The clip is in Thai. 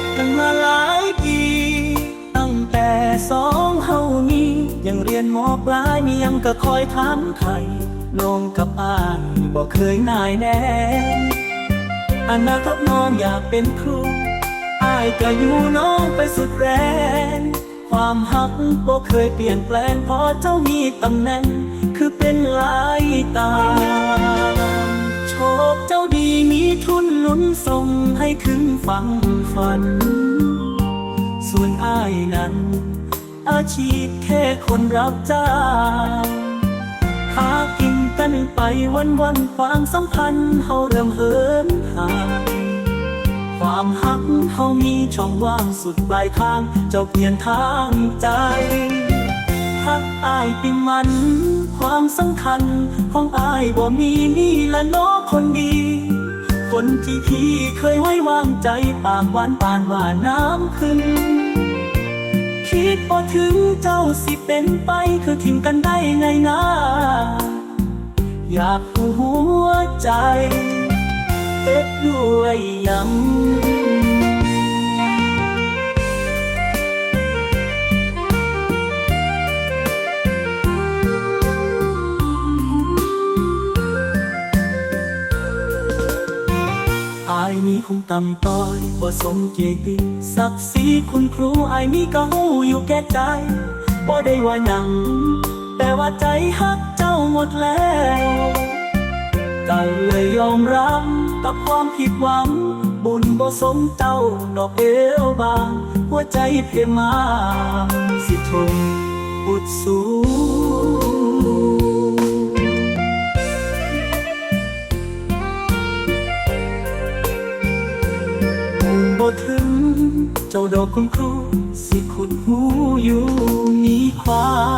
กกันมาหลายปี ตั้งแต่สองเฮานี้ยังเรียนมอปลายมียังก็คอยถามไทยลงกับอ่านบอกเคยนายแน่อนาคตน้องอยากเป็นครูอายก็อยู่น้องไปสุดแรง ความหักบ่เคยเปลี่ยนแปลงเพราะเจ้ามีตำแหน่งคือเป็นลายตา คเจ้าดีมีทุนหนุนส่งให้ถึงฝังฝัน ส่วนอายนั้น อาชีพแค่คนรับจ้างหากินกันไปวันวันความสัมพันธ์เฮาเริ่มเหินห่างความหักเฮามีช่องว่างสุดปลายทางเจ้าเปลี่ยนทางใจหักอายปิมัน ความสำคัญของอายบ่มีนี่ละน้อคนดี คนที่พี่เคยไว้วางใจปากหวานปานว่าน้ำขึ้น คิดพอถึงเจ้าสิเป็นไปคือทิ้งกันได้ไงนะอยากรู้หัวใจ เป็ดด้วยยัง มีคงต่ำต้อยบ่สมเกียรติศักดิ์ศรีคุณครูไอายมีก็หูอยู่แก่ใจบ่ได้ว่าหยัง แต่ว่าใจฮักเจ้าหมดแล้วก็เลยยอมรับกับความผิดหวัง บุญบ่สมเจ้าดอกเอวบาง หัวใจเพมาสิทนบุดสูง เจ้าดอกคุณครูสิขุดหูอยู่มีความ